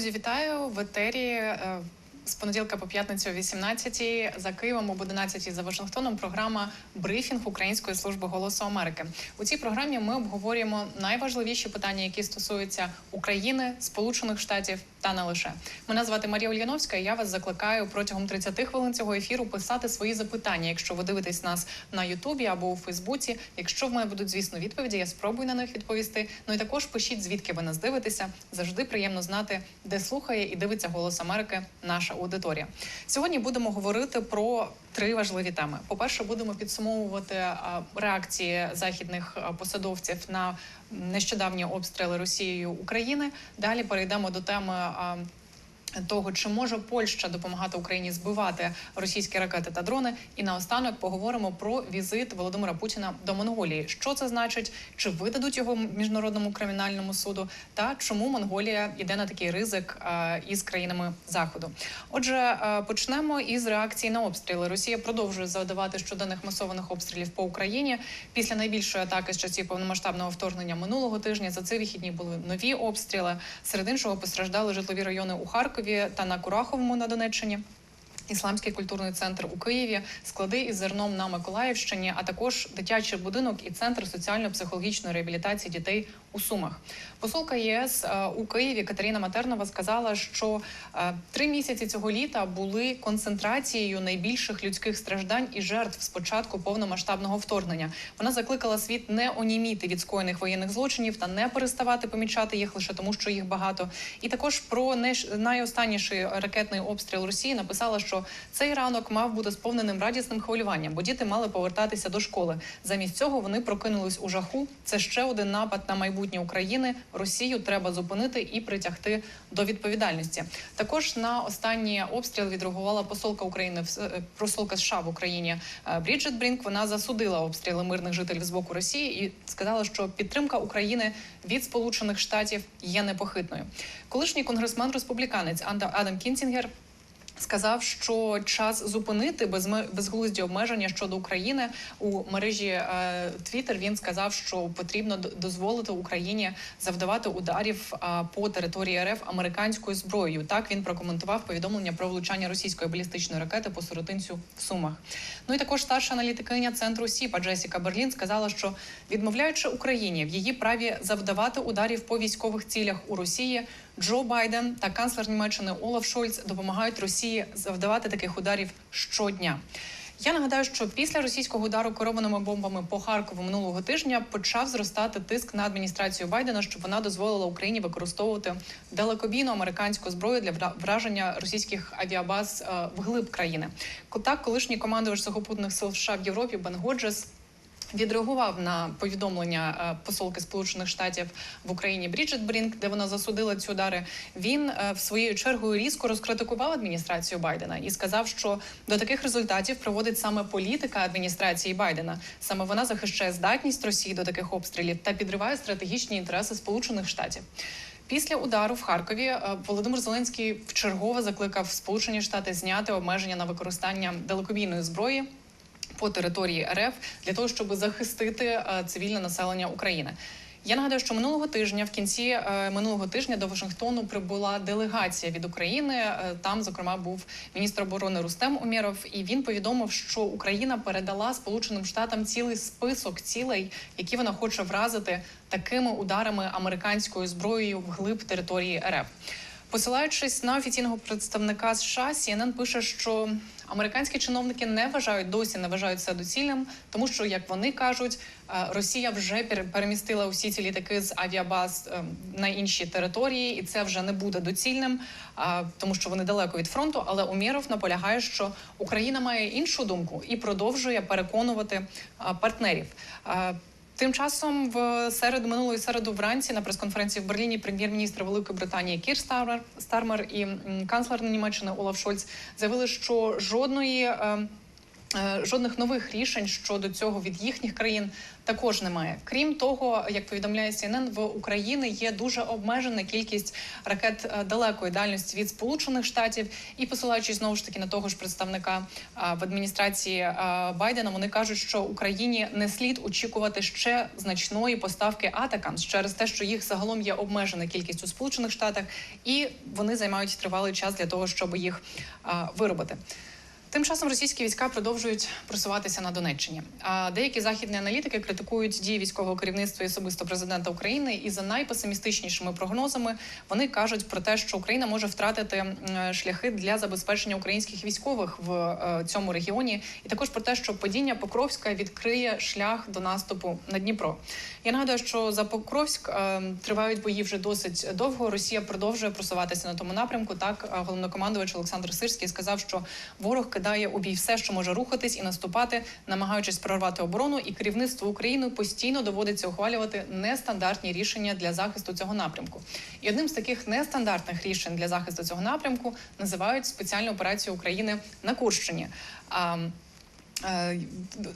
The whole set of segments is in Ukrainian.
Друзі, вітаю в етері. е, З понеділка по п'ятницю о 18 за Києвом об 11 за Вашингтоном. Програма Брифінг Української служби голосу Америки. У цій програмі ми обговорюємо найважливіші питання, які стосуються України, Сполучених Штатів та не лише. Мене звати Марія Ульяновська. і Я вас закликаю протягом 30 хвилин цього ефіру писати свої запитання. Якщо ви дивитесь нас на Ютубі або у Фейсбуці. Якщо в мене будуть звісно відповіді, я спробую на них відповісти. Ну і також пишіть, звідки ви нас дивитеся. Завжди приємно знати, де слухає і дивиться голос Америки наша аудиторія. Сьогодні будемо говорити про три важливі теми. По перше, будемо підсумовувати реакції західних посадовців на нещодавні обстріли Росією України. Далі перейдемо до теми. Того, чи може Польща допомагати Україні збивати російські ракети та дрони, і наостанок поговоримо про візит Володимира Путіна до Монголії. Що це значить? Чи видадуть його міжнародному кримінальному суду? Та чому Монголія йде на такий ризик е, із країнами заходу? Отже, е, почнемо із реакції на обстріли. Росія продовжує завдавати щоденних масованих обстрілів по Україні. Після найбільшої атаки з часів повномасштабного вторгнення минулого тижня за ці вихідні були нові обстріли. Серед іншого постраждали житлові райони у Харкові та на Кураховому на Донеччині. Ісламський культурний центр у Києві, склади із зерном на Миколаївщині, а також дитячий будинок і центр соціально-психологічної реабілітації дітей у Сумах. Посолка ЄС е, у Києві Катерина Матернова сказала, що е, три місяці цього літа були концентрацією найбільших людських страждань і жертв з початку повномасштабного вторгнення. Вона закликала світ не оніміти від скоєних воєнних злочинів та не переставати помічати їх лише тому, що їх багато. І також про найостанніший ракетний обстріл Росії написала, що цей ранок мав бути сповненим радісним хвилюванням, бо діти мали повертатися до школи. Замість цього вони прокинулись у жаху. Це ще один напад на майбутнє України. Росію треба зупинити і притягти до відповідальності. Також на останній обстріл відреагувала посолка України е, посолка США в Україні е, Бріджит Брінк. Вона засудила обстріли мирних жителів з боку Росії і сказала, що підтримка України від Сполучених Штатів є непохитною. Колишній конгресмен республіканець Адам Кінцінгер сказав, що час зупинити безглузді обмеження щодо України у мережі Twitter Він сказав, що потрібно дозволити Україні завдавати ударів е, по території РФ американською зброєю. Так він прокоментував повідомлення про влучання російської балістичної ракети по сиротинцю в Сумах. Ну і також старша аналітикиня центру СІПа Джесіка Берлін сказала, що відмовляючи Україні в її праві завдавати ударів по військових цілях у Росії. Джо Байден та канцлер Німеччини Олаф Шольц допомагають Росії завдавати таких ударів щодня. Я нагадаю, що після російського удару керованими бомбами по Харкову минулого тижня почав зростати тиск на адміністрацію Байдена, щоб вона дозволила Україні використовувати далекобійну американську зброю для вра- враження російських авіабаз е, вглиб країни. Так, колишній командувач сухопутних сил США в Європі Бен Годжес відреагував на повідомлення е, посолки Сполучених Штатів в Україні Бріджит Брінк, де вона засудила ці удари. Він е, в своєю чергою різко розкритикував адміністрацію Байдена і сказав, що до таких результатів приводить саме політика адміністрації Байдена. Саме вона захищає здатність Росії до таких обстрілів та підриває стратегічні інтереси Сполучених Штатів. Після удару в Харкові е, Володимир Зеленський вчергове закликав Сполучені Штати зняти обмеження на використання далекобійної зброї по території РФ для того, щоб захистити е, цивільне населення України. Я нагадаю, що минулого тижня, в кінці е, минулого тижня, до Вашингтону прибула делегація від України. Е, Там, зокрема, був міністр оборони Рустем Умєров, і він повідомив, що Україна передала Сполученим Штатам цілий список цілей, які вона хоче вразити такими ударами американською зброєю вглиб території РФ. Посилаючись на офіційного представника США, CNN пише, що американські чиновники не вважають досі не вважають це доцільним, тому що, як вони кажуть, е, Росія вже пере- перемістила усі ці літаки з авіабаз е, на інші території, і це вже не буде доцільним, тому що вони далеко від фронту. Але Умєров наполягає, що Україна має іншу думку і продовжує переконувати партнерів. Тим часом в середу минулої середу вранці на прес-конференції в Берліні прем'єр-міністр Великої Британії Кір Стармер, і канцлер Німеччини Олаф Шольц заявили, що жодної. Е, Жодних нових рішень щодо цього від їхніх країн також немає. Крім того, як повідомляє CNN, в Україні є дуже обмежена кількість ракет е, далекої дальності від Сполучених Штатів, і посилаючись знову ж таки на того ж представника е, в адміністрації Байдена, вони кажуть, що Україні не слід очікувати ще значної поставки Атакамс через те, що їх загалом є обмежена кількість у Сполучених Штатах, і вони займають тривалий час для того, щоб їх виробити. Тим часом російські війська продовжують просуватися на Донеччині. А деякі західні аналітики критикують дії військового керівництва і особисто президента України. І за найпесимістичнішими прогнозами вони кажуть про те, що Україна може втратити шляхи для забезпечення українських військових в е, цьому регіоні, і також про те, що падіння Покровська відкриє шлях до наступу на Дніпро. Я нагадую, що за Покровськ е, тривають бої вже досить довго. Росія продовжує просуватися на тому напрямку. Так е, головнокомандувач Олександр Сирський сказав, що ворог кидає у бій все, що може рухатись і наступати, намагаючись прорвати оборону. І керівництву України постійно доводиться ухвалювати нестандартні рішення для захисту цього напрямку. І одним з таких нестандартних рішень для захисту цього напрямку називають спеціальну операцію України на Курщині. А, Е,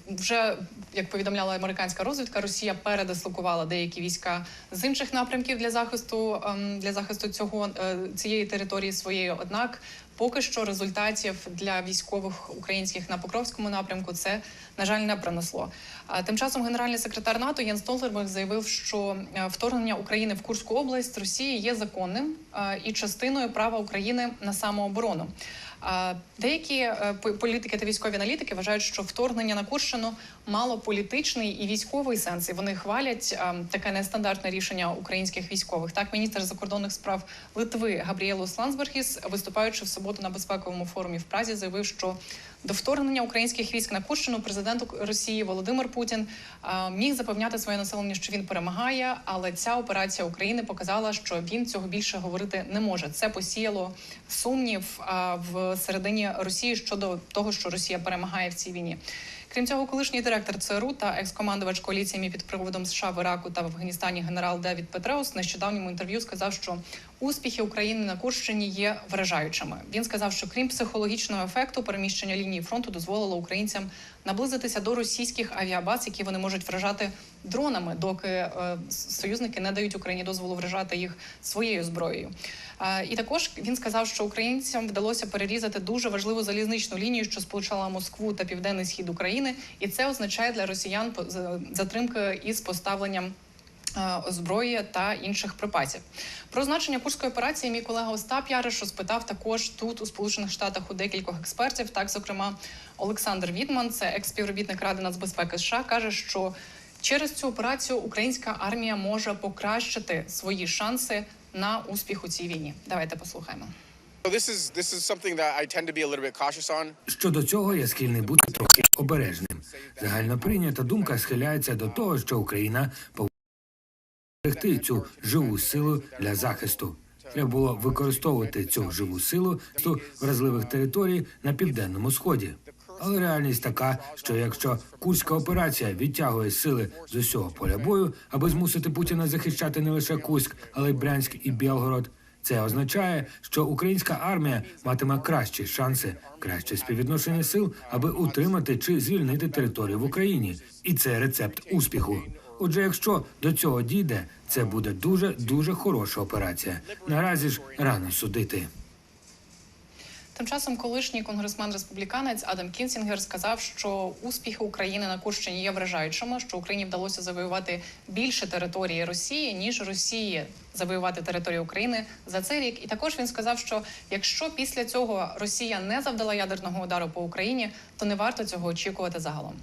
Вже як повідомляла американська розвідка, Росія передислокувала деякі війська з інших напрямків для захисту ем, для захисту цього е, цієї території своєї. Однак, поки що результатів для військових українських на Покровському напрямку це на жаль не принесло. Тим часом генеральний секретар НАТО Єн Столтерберг заявив, що е, вторгнення України в Курську область Росії є законним е, і частиною права України на самооборону. Деякі е, по- політики та військові аналітики вважають, що вторгнення на Курщину мало політичний і військовий сенс. І вони хвалять е, таке нестандартне рішення українських військових. Так, міністр закордонних справ Литви Габріелус Лансбергіс, виступаючи в суботу на безпековому форумі в Празі, заявив, що до вторгнення українських військ на Курщину президент Росії Володимир Путін міг запевняти своє населення, що він перемагає, але ця операція України показала, що він цього більше говорити не може. Це посіяло сумнів в середині Росії щодо того, що Росія перемагає в цій війні. Крім цього, колишній директор ЦРУ та екс-командувач коаліціями під проводом США в Іраку та в Афганістані генерал Девід Петреус нещодавньому інтерв'ю сказав, що успіхи України на Курщині є вражаючими. Він сказав, що крім психологічного ефекту, переміщення лінії фронту дозволило українцям наблизитися до російських авіабаз, які вони можуть вражати дронами, доки е, союзники не дають Україні дозволу вражати їх своєю зброєю. І також він сказав, що українцям вдалося перерізати дуже важливу залізничну лінію, що сполучала Москву та південний схід України, і це означає для росіян затримки із поставленням. Е, Зброї та інших припасів про значення курської операції. Мій колега Остап Яриш розпитав також тут у Сполучених Штатах у декількох експертів. Так, зокрема, Олександр Відман, це екс-співробітник Ради нацбезпеки США, каже, що через цю операцію українська армія може покращити свої шанси на успіх у цій війні. Давайте послухаємо. Щодо цього я схильний бути трохи обережним. Загально прийнята думка схиляється до того, що Україна повинна цю живу силу для захисту. Треба було використовувати цю живу силу з вразливих територій на південному сході. Але реальність така, що якщо курська операція відтягує сили з усього поля бою, аби змусити Путіна захищати не лише Курськ, але й Брянськ і Білгород, це означає, що українська армія матиме кращі шанси, краще співвідношення сил, аби утримати чи звільнити територію в Україні, і це рецепт успіху. Отже, якщо до цього дійде, це буде дуже дуже хороша операція. Наразі ж рано судити. Тим часом колишній конгресмен республіканець Адам Кінсінгер сказав, що успіхи України на Курщині є вражаючими, що Україні вдалося завоювати більше території Росії ніж Росії завоювати територію України за цей рік. І також він сказав, що якщо після цього Росія не завдала ядерного удару по Україні, то не варто цього очікувати загалом.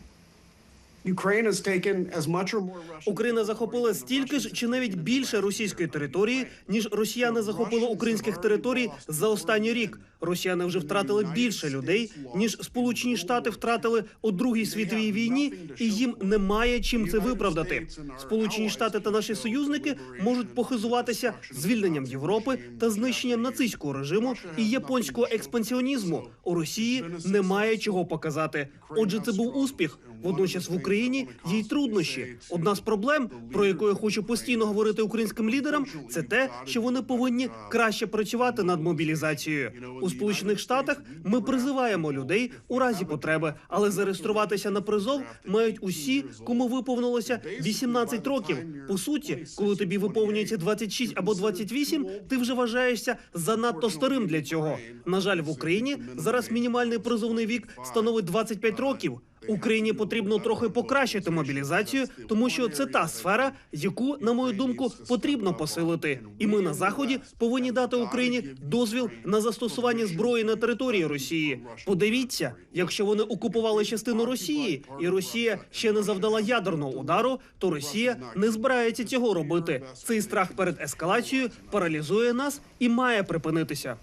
Україна захопила стільки ж чи навіть більше російської території, ніж росіяни захопили українських територій за останній рік. Росіяни вже втратили більше людей, ніж Сполучені Штати втратили у Другій світовій війні, і їм немає чим це виправдати. Сполучені Штати та наші союзники можуть похизуватися звільненням Європи та знищенням нацистського режиму і японського експансіонізму. У Росії немає чого показати. Отже, це був успіх. Водночас в Україні є й труднощі. Одна з проблем, про яку я хочу постійно говорити українським лідерам, це те, що вони повинні краще працювати над мобілізацією. У Сполучених Штатах ми призиваємо людей у разі потреби, але зареєструватися на призов мають усі, кому виповнилося 18 років. По суті, коли тобі виповнюється 26 або 28, ти вже вважаєшся занадто старим для цього. На жаль, в Україні зараз мінімальний призовний вік становить 25 років. Україні потрібно трохи покращити мобілізацію, тому що це та сфера, яку, на мою думку, потрібно посилити. І ми на заході повинні дати Україні дозвіл на застосування зброї на території Росії. Подивіться, якщо вони окупували частину Росії, і Росія ще не завдала ядерного удару, то Росія не збирається цього робити. Цей страх перед ескалацією паралізує нас і має припинитися.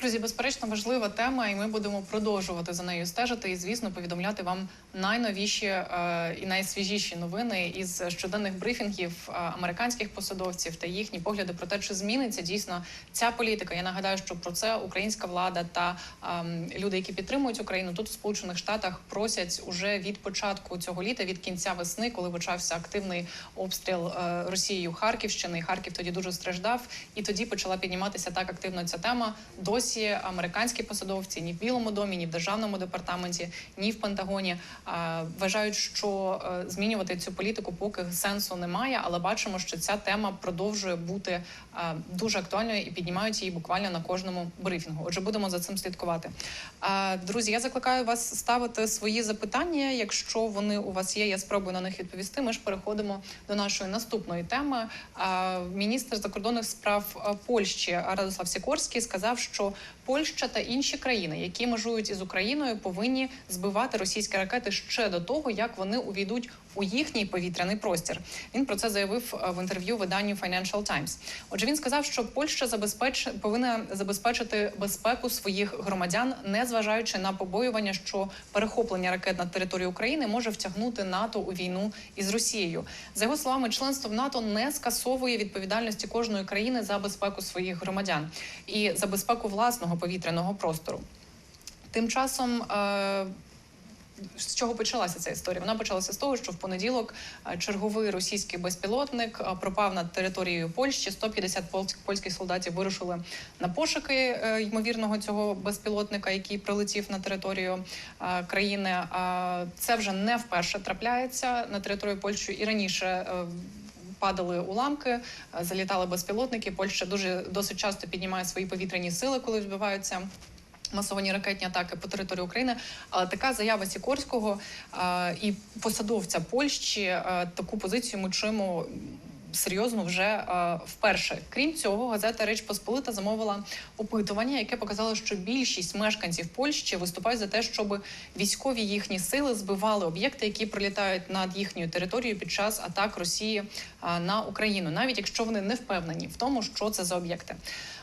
Друзі, безперечно, важлива тема, і ми будемо продовжувати за нею стежити і, звісно, повідомляти вам найновіші е, і найсвіжіші новини із щоденних брифінгів е, американських посадовців та їхні погляди про те, чи зміниться дійсно ця політика. Я нагадаю, що про це українська влада та ем, люди, які підтримують Україну, тут у Сполучених Штатах просять уже від початку цього літа, від кінця весни, коли почався активний обстріл е, Росією Харківщини. Харків тоді дуже страждав, і тоді почала підніматися так активно ця тема. Досі американські посадовці ні в Білому домі, ні в державному департаменті, ні в Пентагоні. Вважають, що е, змінювати цю політику поки сенсу немає, але бачимо, що ця тема продовжує бути дуже актуальною і піднімають її буквально на кожному брифінгу. Отже, будемо за цим слідкувати. Е, Друзі, я закликаю вас ставити свої запитання. Якщо вони у вас є, я спробую на них відповісти. Ми ж переходимо до нашої наступної теми. Е, Міністр закордонних справ е, Польщі Радослав Сікорський сказав, що Польща та інші країни, які межують із Україною, повинні збивати російські ракети ще до того, як вони увійдуть у їхній повітряний простір. Він про це заявив е, в інтерв'ю виданню Financial Times. Отже, він сказав, що Польща забезпеч... повинна забезпечити безпеку своїх громадян, не зважаючи на побоювання, що перехоплення ракет на територію України може втягнути НАТО у війну із Росією. За його словами, членство в НАТО не скасовує відповідальності кожної країни за безпеку своїх громадян і за безпеку власного повітряного простору. Тим часом. Е- з чого почалася ця історія? Вона почалася з того, що в понеділок е, черговий російський безпілотник е, пропав над територією Польщі. 150 польсь- польських солдатів вирушили на пошуки ймовірного цього безпілотника, який прилетів на територію країни. Це вже не вперше трапляється на територію Польщі і раніше. Падали уламки, е, залітали безпілотники. Польща дуже досить часто піднімає свої повітряні сили, коли відбуваються. масовані ракетні атаки по території України. Але така заява Сікорського е, і посадовця Польщі е, таку позицію ми чуємо. Серйозно вже е, вперше. Крім цього, газета Реч Посполита замовила опитування, яке показало, що більшість мешканців Польщі виступають за те, щоб військові їхні сили збивали об'єкти, які прилітають над їхньою територією під час атак Росії е, на Україну, навіть якщо вони не впевнені в тому, що це за об'єкти.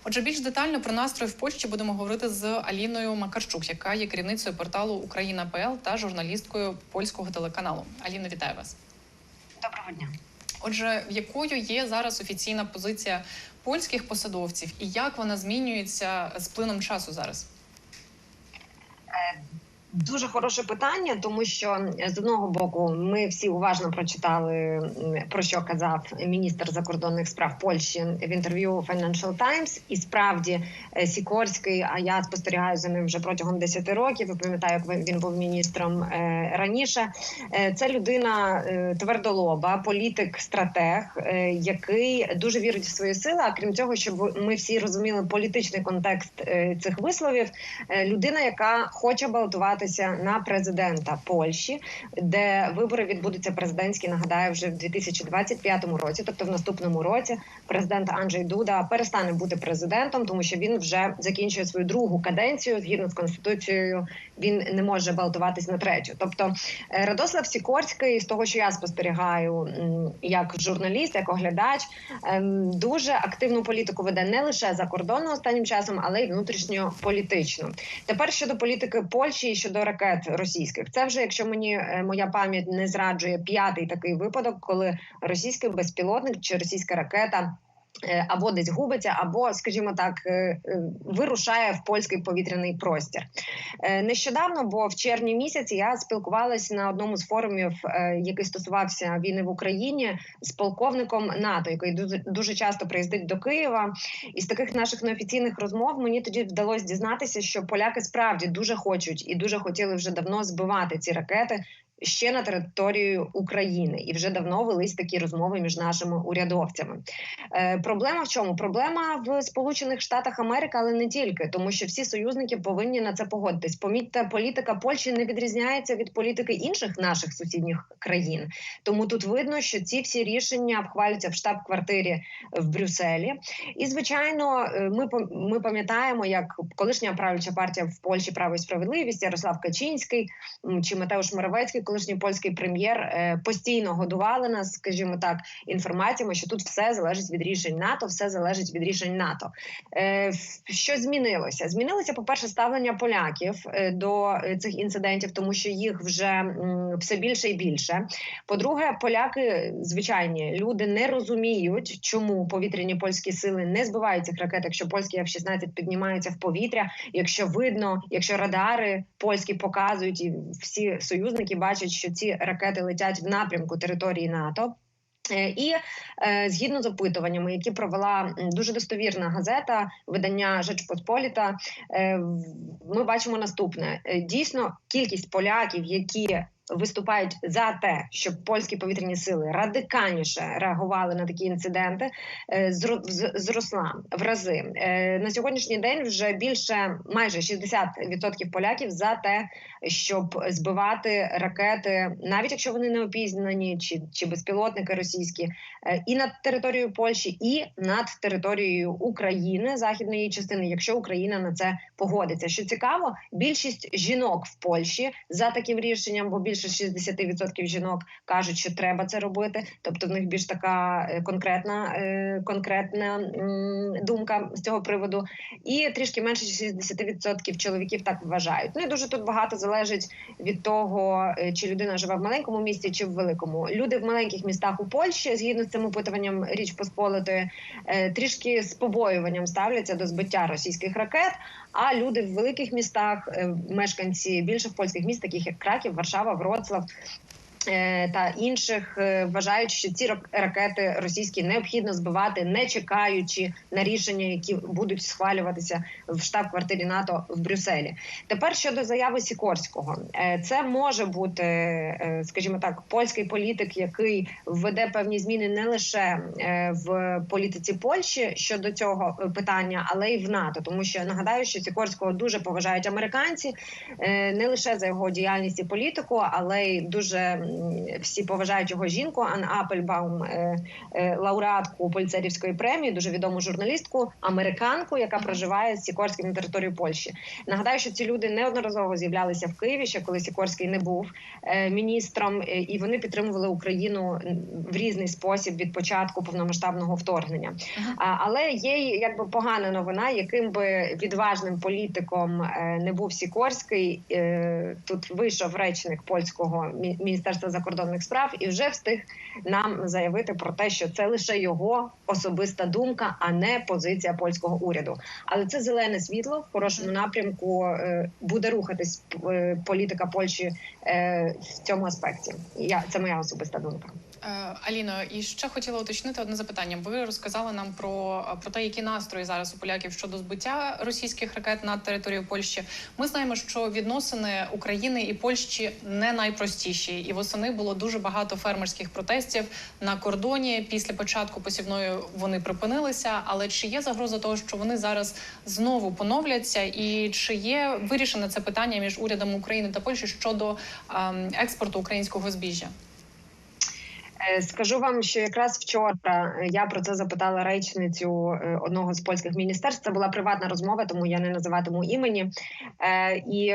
Отже, більш детально про настрої в Польщі будемо говорити з Аліною Макарчук, яка є керівницею порталу Україна ПЛ та журналісткою польського телеканалу. Аліно, вітаю вас. Доброго дня. Отже, якою є зараз офіційна позиція польських посадовців, і як вона змінюється з плином часу зараз? Дуже хороше питання, тому що з одного боку ми всі уважно прочитали про що казав міністр закордонних справ Польщі в інтерв'ю Financial Times. І справді е, Сікорський, а я спостерігаю за ним вже протягом 10 років. і пам'ятаю, як він був міністром е, раніше. Е, Це людина твердолоба, політик, стратег, який дуже вірить в свої сили. А крім цього, щоб ми всі розуміли політичний контекст цих висловів. Людина, яка хоче балотуватися на президента Польщі, де вибори відбудуться президентські. Нагадаю, вже в 2025 році, тобто в наступному році, президент Анджей Дуда перестане бути президентом, тому що він вже закінчує свою другу каденцію згідно з конституцією. Він не може балотуватись на третю. Тобто е, Радослав Сікорський, з того, що я спостерігаю, як журналіст, як оглядач, ем, дуже активну політику веде не лише за кордоном останнім часом, але й внутрішньополітичну. Тепер щодо політики Польщі і щодо ракет російських, це вже, якщо мені е, моя пам'ять не зраджує, п'ятий такий випадок, коли російський безпілотник чи російська ракета. Е, Або десь губиться, або, скажімо так, е, е, вирушає в польський повітряний простір. Нещодавно, бо в червні місяці я спілкувалася на одному з форумів, який стосувався війни в Україні, з полковником НАТО, який дуже часто приїздить до Києва. І з таких наших неофіційних розмов мені тоді вдалося дізнатися, що поляки справді дуже хочуть і дуже хотіли вже давно збивати ці ракети. Ще на територію України і вже давно велись такі розмови між нашими урядовцями. Е, проблема в чому? Проблема в Сполучених Штатах Америки, але не тільки, тому що всі союзники повинні на це погодитись. Помітьте, політика Польщі не відрізняється від політики інших наших сусідніх країн. Тому тут видно, що ці всі рішення вхвалюються в штаб-квартирі в Брюсселі. І звичайно, е, ми ми пам'ятаємо, як колишня правляча партія в Польщі право і справедливість Ярослав Качинський чи Матеуш Моравецький, колишній польський прем'єр, е, постійно годували нас, скажімо так, інформаціями, що тут все залежить від рішень НАТО, все залежить від рішень НАТО. Е, Що змінилося? Змінилося, по-перше, ставлення поляків е, до цих інцидентів, тому що їх вже все більше і більше. По-друге, поляки, звичайні люди, не розуміють, чому повітряні польські сили не збивають цих ракет, якщо польські F-16 піднімаються в повітря, якщо видно, якщо радари польські показують, і всі союзники бачать, що ці ракети летять в напрямку території НАТО. Е, І е, згідно з опитуваннями, які провела дуже достовірна газета, видання Жечпосполіта, ми бачимо наступне: Е, дійсно, кількість поляків, які виступають за те, щоб польські повітряні сили радикальніше реагували на такі інциденти, е, зросла в рази. Е, На сьогоднішній день вже більше майже 60% поляків за те, щоб збивати ракети, навіть якщо вони не опізнані, чи, чи безпілотники російські, е, і над територією Польщі, і над територією України, західної частини, якщо Україна на це погодиться. Що цікаво, більшість жінок в Польщі за таким рішенням, бо більше 60% жінок кажуть, що треба це робити. Тобто в них більш така е, конкретна, е, конкретна думка з цього приводу. І трішки менше 60% чоловіків так вважають. Ну і дуже тут багато залежить від того, е, чи людина живе в маленькому місті, чи в великому. Люди в маленьких містах у Польщі, згідно з цим опитуванням Річ Посполитої, трішки з побоюванням ставляться до збиття російських ракет. А люди в великих містах, е, мешканці більших польських міст, таких як Краків, Варшава, Вроцлав. Е, Та інших е, вважають, що ці рак- ракети російські необхідно збивати, не чекаючи на рішення, які будуть схвалюватися в штаб-квартирі НАТО в Брюсселі. Тепер щодо заяви Сікорського, Е, це може бути, скажімо так, польський політик, який введе певні зміни не лише в політиці Польщі щодо цього питання, але й в НАТО, тому що нагадаю, що Сікорського дуже поважають американці не лише за його діяльність і політику, але й дуже всі поважають його жінку Ан Апельбаум, е, е, лауреатку Польцерівської премії, дуже відому журналістку, американку, яка проживає з Сікорським на території Польщі. Нагадаю, що ці люди неодноразово з'являлися в Києві, ще коли Сікорський не був е, міністром, і вони підтримували Україну в різний спосіб від початку повномасштабного вторгнення. Але є якби погана новина, яким би відважним політиком не був Сікорський. Тут вийшов речник польського мі- міністерства закордонних справ і вже встиг нам заявити про те, що це лише його особиста думка, а не позиція польського уряду. Але це зелене світло в хорошому напрямку е, буде рухатись е, політика Польщі е, в цьому аспекті. Я це моя особиста думка. Е, Аліно, і ще хотіла уточнити одне запитання. Ви розказали нам про, про те, які настрої зараз у поляків щодо збиття російських ракет над територією Польщі. Ми знаємо, що відносини України і Польщі не найпростіші, і восени було дуже багато фермерських протестів на кордоні. Після початку посівної вони припинилися. Але чи є загроза того, що вони зараз знову поновляться, і чи є вирішене це питання між урядом України та Польщі щодо ем, експорту українського збіжжя? Е, Скажу вам, що якраз вчора я про це запитала речницю е, одного з польських міністерств. Це була приватна розмова, тому я не називатиму імені. Е, І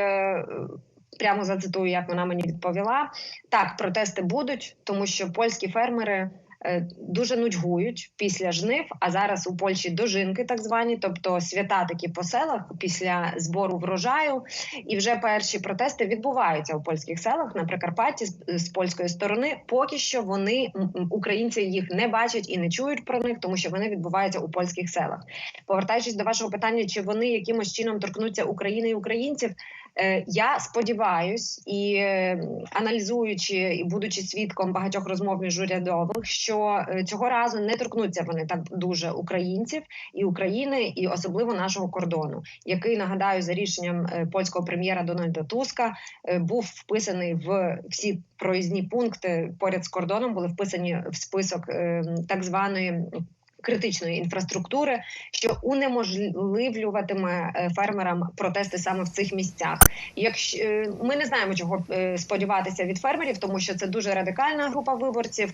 прямо зацитую, як вона мені відповіла: так, протести будуть, тому що польські фермери. Е, дуже нудьгують після жнив. А зараз у Польщі дожинки, так звані, тобто свята такі по селах після збору врожаю. І вже перші протести відбуваються у польських селах на Прикарпатті з, польської сторони. Поки що вони українці їх не бачать і не чують про них, тому що вони відбуваються у польських селах. Повертаючись до вашого питання, чи вони якимось чином торкнуться України і українців? Е, Я сподіваюсь і е, аналізуючи і будучи свідком багатьох розмов міжурядових, що е, цього разу не торкнуться вони так дуже українців і України, і особливо нашого кордону, який нагадаю за рішенням е, польського прем'єра Дональда Туска був вписаний в всі проїзні пункти поряд з кордоном, були вписані в список е, так званої. Критичної інфраструктури, що унеможливлюватиме е, фермерам протести саме в цих місцях. Якщо е, ми не знаємо, чого е, сподіватися від фермерів, тому що це дуже радикальна група виборців,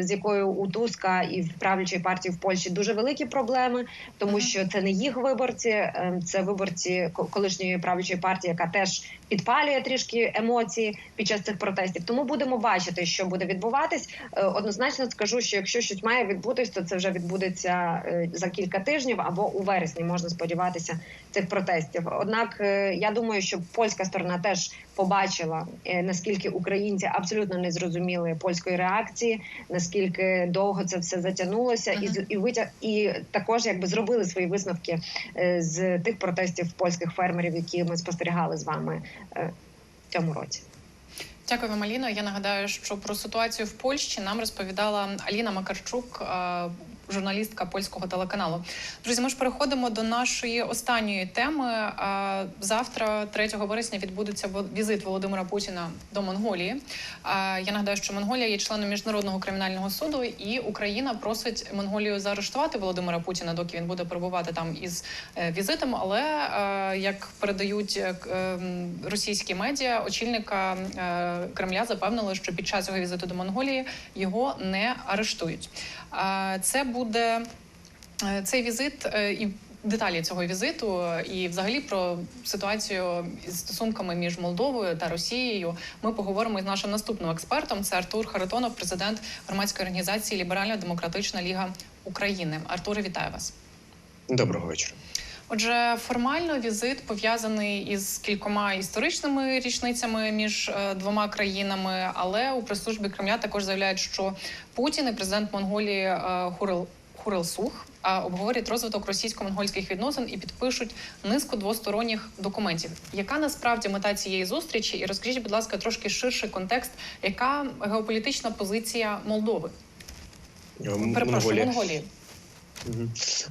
з якою у Туска і в правлячої партії в Польщі дуже великі проблеми, тому що це не їх виборці, це виборці ко- колишньої правлячої партії, яка теж підпалює трішки емоції під час цих протестів. Тому будемо бачити, що буде відбуватись. Е, Однозначно скажу, що якщо щось має відбутись, то це вже відбудеться е, за кілька тижнів або у вересні можна сподіватися цих протестів. Однак е, я думаю, що польська сторона теж побачила наскільки українці абсолютно не зрозуміли польської реакції, наскільки довго це все затягнулося, і з- і витяг і також якби зробили свої висновки з тих протестів польських фермерів, які ми спостерігали з вами в цьому році. Дякую вам, Аліно. Я нагадаю, що про ситуацію в Польщі нам розповідала Аліна Макарчук, е, журналістка польського телеканалу. Друзі, ми ж переходимо до нашої останньої теми. Завтра, 3 вересня, відбудеться візит Володимира Путіна до Монголії. Я нагадаю, що Монголія є членом міжнародного кримінального суду, і Україна просить Монголію заарештувати Володимира Путіна, доки він буде перебувати там із е, візитом. Але е, як передають е, ем, російські медіа, очільника Кремля запевнили, що під час його візиту до Монголії його не арештують. Це буде е, цей візит е, і. Деталі цього візиту і, взагалі, про ситуацію із стосунками між Молдовою та Росією ми поговоримо із нашим наступним експертом. Це Артур Харитонов, президент громадської організації Ліберально-Демократична Ліга України. Артуре, вітаю вас. Доброго вечора. Отже, формально візит пов'язаний із кількома історичними річницями між е, двома країнами, але у прес-службі Кремля також заявляють, що Путін і президент Монголії е, Хурил Хурилсух е, обговорять розвиток російсько-монгольських відносин і підпишуть низку двосторонніх документів. Яка насправді мета цієї зустрічі? І розкажіть, будь ласка, трошки ширший контекст, яка геополітична позиція Молдови? Перепрошую, Монголія. Монголії.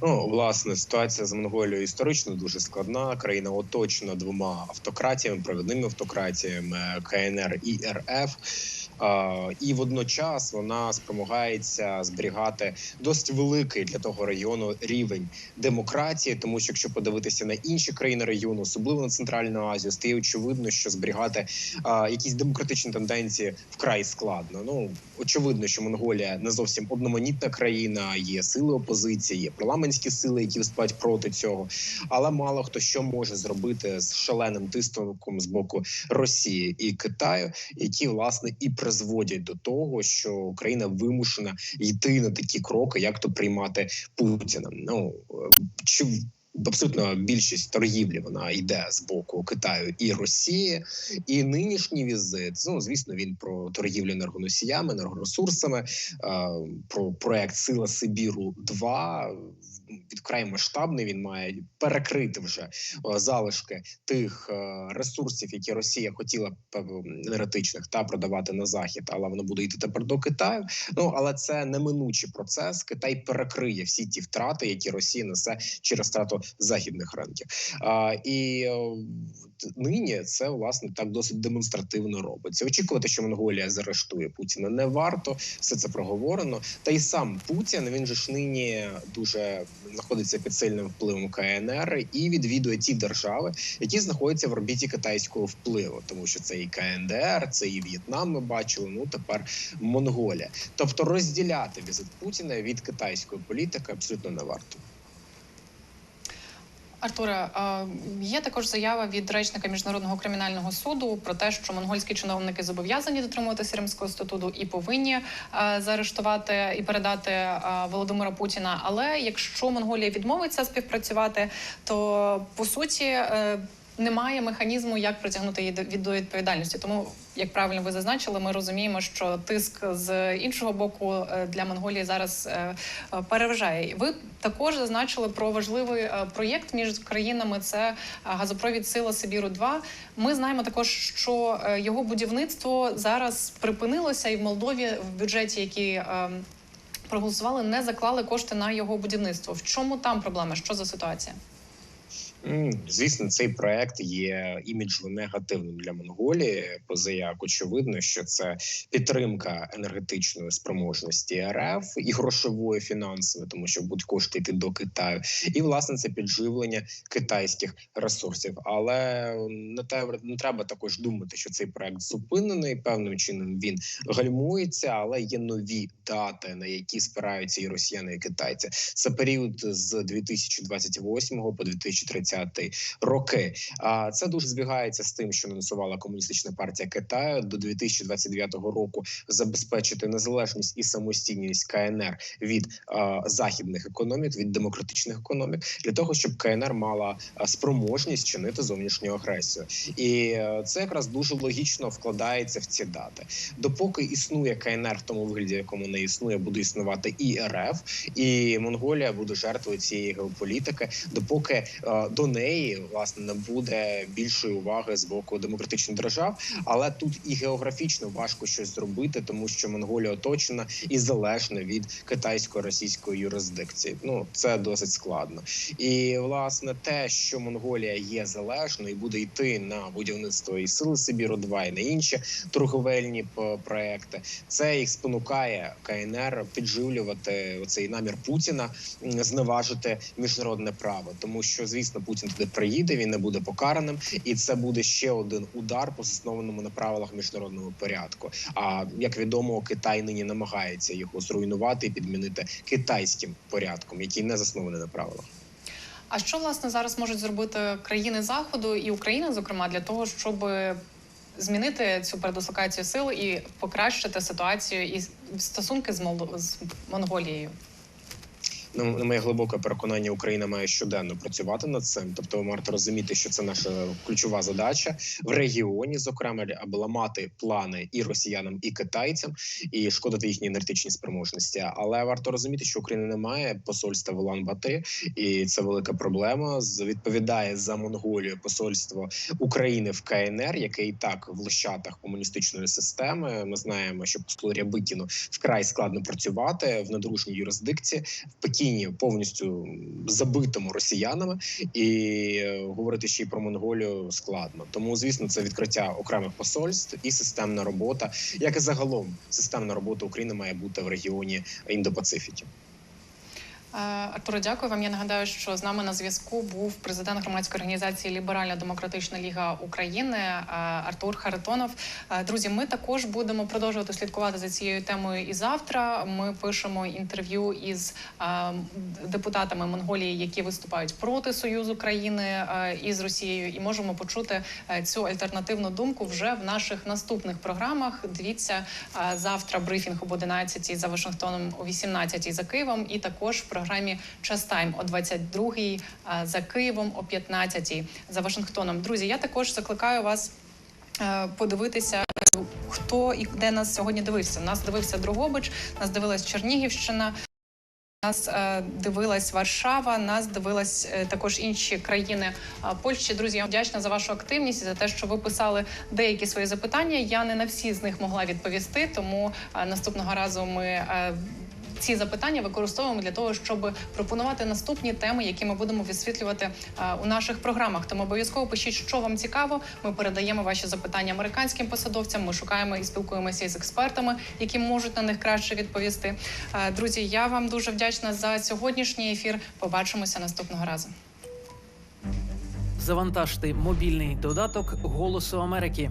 Ну, власне, ситуація з Монголією історично дуже складна. Країна оточена двома автократіями, провідними автократіями КНР і РФ. А, і водночас вона спромагається зберігати досить великий для того регіону рівень демократії, тому що якщо подивитися на інші країни регіону, особливо на Центральну Азію, стає очевидно, що зберігати а, якісь демократичні тенденції вкрай складно. Ну очевидно, що Монголія не зовсім одноманітна країна, є сили опозиції, є парламентські сили, які виступають проти цього. Але мало хто що може зробити з шаленим тиском з боку Росії і Китаю, які власне і призводять до того, що Україна вимушена йти на такі кроки, як то приймати Путіна. Ну е, чи Абсолютно більшість торгівлі вона йде з боку Китаю і Росії, і нинішній візит, ну звісно, він про торгівлю енергоносіями, енергоресурсами, е, про проект Сила Сибіру 2 Відкрай масштабний. Він має перекрити вже е, залишки тих е, ресурсів, які Росія хотіла енергетичних та продавати на захід, але воно буде йти тепер до Китаю. Ну але це неминучий процес. Китай перекриє всі ті втрати, які Росія несе через втрату західних ринків. А, і е, нині це власне так досить демонстративно робиться. Очікувати, що Монголія заарештує Путіна, не варто. Все це проговорено. Та й сам Путін він же ж нині дуже знаходиться під сильним впливом КНР і відвідує ті держави, які знаходяться в орбіті китайського впливу, тому що це і КНДР, це і В'єтнам. Ми бачили. Ну тепер Монголія. Тобто розділяти візит Путіна від китайської політики абсолютно не варто. Артуре, е, є також заява від речника міжнародного кримінального суду про те, що монгольські чиновники зобов'язані дотримуватися римського статуту і повинні е, заарештувати і передати е, Володимира Путіна. Але якщо Монголія відмовиться співпрацювати, то по суті. Немає механізму, як притягнути її від до відповідальності. Тому, як правильно ви зазначили, ми розуміємо, що тиск з іншого боку е, для Монголії зараз е, е, переважає. Ви також зазначили про важливий проєкт між країнами. Це газопровід Сила Сибіру. 2 Ми знаємо також, що його будівництво зараз припинилося, і в Молдові в бюджеті, який проголосували, не заклали кошти на його будівництво. В чому там проблема? Що за ситуація? Звісно, цей проект є іміджово негативним для Монголії. Позаяк очевидно, що це підтримка енергетичної спроможності РФ і грошової фінансової, тому що будуть кошти йти до Китаю, і власне це підживлення китайських ресурсів. Але не треба не треба також думати, що цей проект зупинений. Певним чином він гальмується, але є нові дати, на які спираються і росіяни, і китайці. Це період з 2028 по 2030 роки. А це дуже збігається з тим, що анонсувала комуністична партія Китаю до 2029 року забезпечити незалежність і самостійність КНР від а, західних економік, від демократичних економік, для того, щоб КНР мала спроможність чинити зовнішню агресію, і це якраз дуже логічно вкладається в ці дати. Допоки існує КНР в тому вигляді, якому не існує, буде існувати і РФ, і Монголія буде жертвою цієї геополітики, допоки е, до неї власне не буде більшої уваги з боку демократичних держав. Але тут і географічно важко щось зробити, тому що Монголія оточена і залежна від китайсько-російської юрисдикції. Ну це досить складно. І власне те, що Монголія є залежною і буде йти на будівництво і сили Сибіру 2 і на інші торговельні проекти, це їх спонукає КНР підживлювати оцей намір Путіна зневажити міжнародне право, тому що звісно Путін туди приїде, він не буде покараним, і це буде ще один удар по заснованому на правилах міжнародного порядку. А як відомо, Китай нині намагається його зруйнувати і підмінити китайським порядком, який не заснований на правилах. А що власне зараз можуть зробити країни заходу і Україна, зокрема, для того, щоб змінити цю передислокацію сил і покращити ситуацію і стосунки з Монголією? Ну, на моє глибоке переконання, Україна має щоденно працювати над цим. Тобто, маєте розуміти, що це наша ключова задача в регіоні, зокрема, аби ламати плани і росіянам, і китайцям, і шкодити їхній енергетичній спроможності. Але варто розуміти, що Україна не має посольства в Улан-Бати, і це велика проблема. Відповідає за Монголію посольство України в КНР, яке і так в лищатах комуністичної системи. Ми знаємо, що послу Рябикіну вкрай складно працювати в недружній юрисдикції в Пекіні повністю забитому росіянами, і е, говорити ще й про Монголію складно. Тому, звісно, це відкриття окремих посольств і системна робота, як і загалом системна робота України має бути в регіоні Індо-Пацифіки. Е, Артуре, дякую вам. Я нагадаю, що з нами на зв'язку був президент громадської організації Ліберальна Демократична Ліга України е, Артур Харитонов. Е, Друзі, ми також будемо продовжувати слідкувати за цією темою і завтра. Ми пишемо інтерв'ю із депутатами Монголії, які виступають проти союзу країни із Росією, і можемо почути цю альтернативну думку вже в наших наступних програмах. Дивіться завтра брифінг об 11 за Вашингтоном, о 18 за Києвом, і також в програмі Час Тайм о 22 е, за Києвом, о 15 за Вашингтоном. Друзі, я також закликаю вас е, подивитися. Хто і де нас сьогодні дивився? Нас дивився Другобич, нас дивилась Чернігівщина, нас е, дивилась Варшава, нас дивилась е, також інші країни Польщі. Друзі, я вдячна за вашу активність і за те, що ви писали деякі свої запитання. Я не на всі з них могла відповісти, тому наступного разу ми. Ці запитання використовуємо для того, щоб пропонувати наступні теми, які ми будемо висвітлювати е, у наших програмах. Тому обов'язково пишіть, що вам цікаво. Ми передаємо ваші запитання американським посадовцям. Ми шукаємо і спілкуємося із експертами, які можуть на них краще відповісти. Е, Друзі, я вам дуже вдячна за сьогоднішній ефір. Побачимося наступного разу. Завантажте мобільний додаток Голосу Америки.